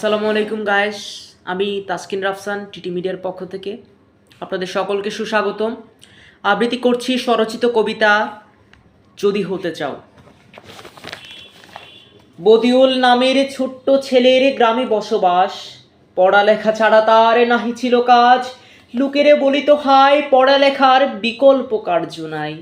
আসসালামু আলাইকুম গায়েস আমি তাসকিন রাফসান টিটি মিডিয়ার পক্ষ থেকে। আপনাদের সকলকে সুস্বাগতম। আবৃত্তি করছি স্বরচিত কবিতা, যদি হতে চাও। বদিউল নামের ছোট্ট ছেলের গ্রামে বসবাস। পড়ালেখা ছাড়া তার নাহি ছিল কাজ। লোকেরে বলিত হায়, পড়ালেখার বিকল্প কার্য নাই।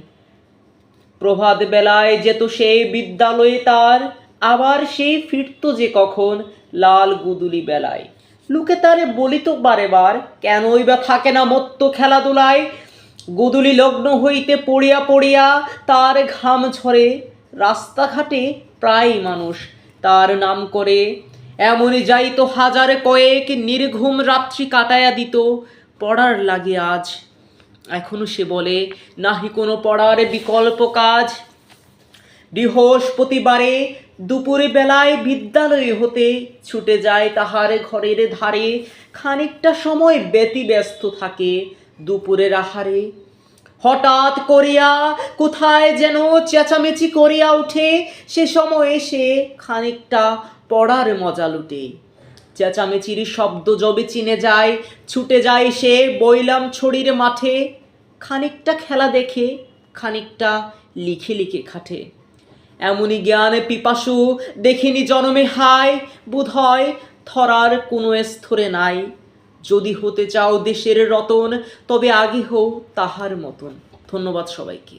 প্রভাত বেলায় যেত সে বিদ্যালয়ে তার আবার সে ফিরত যে কখন? লাল গুদুলি বেলায়। লোকে তারে বলিত বারে বার, কেনই বা থাকে না মত্ত খেলাধুলায়? গুদুলি লগ্ন হইতে পড়িয়া পড়িয়া তার ঘাম ঝরে। রাস্তাঘাটে প্রায় মানুষ তার নাম করে। এমনই যাইতো হাজার কয়েক নির্ঘুম রাত্রি কাটায়া দিত। পড়ার লাগে আজ। এখনও সে বলে, নাহি কোনো পড়ার বিকল্প কাজ। বৃহস্পতিবারে দুপুরে বেলায় বিদ্যালয়ে হতে ছুটে যায় তাহার ঘরের ধারে। খানিকটা সময় ব্যতিব্যস্ত থাকে দুপুরের আহারে। হঠাৎ করিয়া কোথায় যেন চেঁচামেচি করিয়া উঠে সে সময় সে খানিকটা পড়ার মজা লুটে। চেঁচামেচির শব্দ জবে চিনে যায়, ছুটে যায় সে বইলাম ছড়ির মাঠে। খানিকটা খেলা দেখে, খানিকটা লিখে লিখে খাটে। এমনই জ্ঞানে পিপাসু, দেখিনি জনমে হায়, বোধ হয় থরার কোনো স্থরে নাই। যদি হতে চাও দেশের রতন, তবে আগে হও তাহার মতন। ধন্যবাদ সবাইকে।